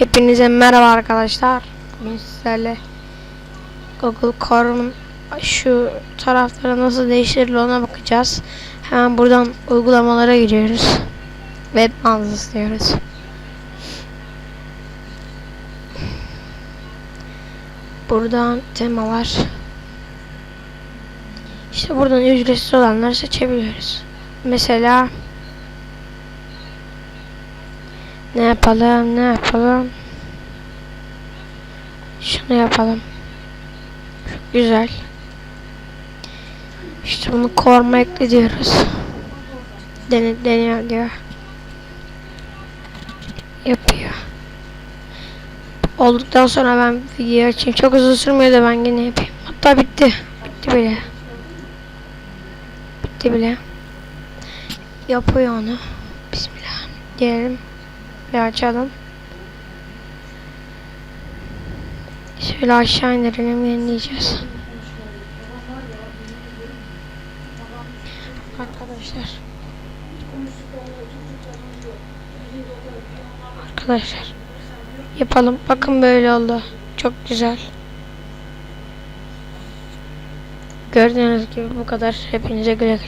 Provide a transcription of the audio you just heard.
Hepinize merhaba arkadaşlar. Bugün sizlerle Google Chrome'un şu tarafları nasıl değiştirilir ona bakacağız. Hemen buradan uygulamalara giriyoruz. Web mağazası diyoruz. Buradan temalar. İşte buradan ücretsiz olanları seçebiliyoruz. Mesela ne yapalım? Ne yapalım? Şunu yapalım. Çok güzel. İşte bunu koruma ekle diyoruz. Dene, deniyor diyor. Yapıyor. Olduktan sonra ben video açayım. Çok uzun sürmüyor da ben yine yapayım. Hatta bitti. Bitti bile. Bitti bile. Yapıyor onu. Bismillah diyelim. Bir açalım. Şöyle aşağı indirelim yenileyeceğiz. Arkadaşlar. Arkadaşlar. Yapalım. Bakın böyle oldu. Çok güzel. Gördüğünüz gibi bu kadar. Hepinize güle güle.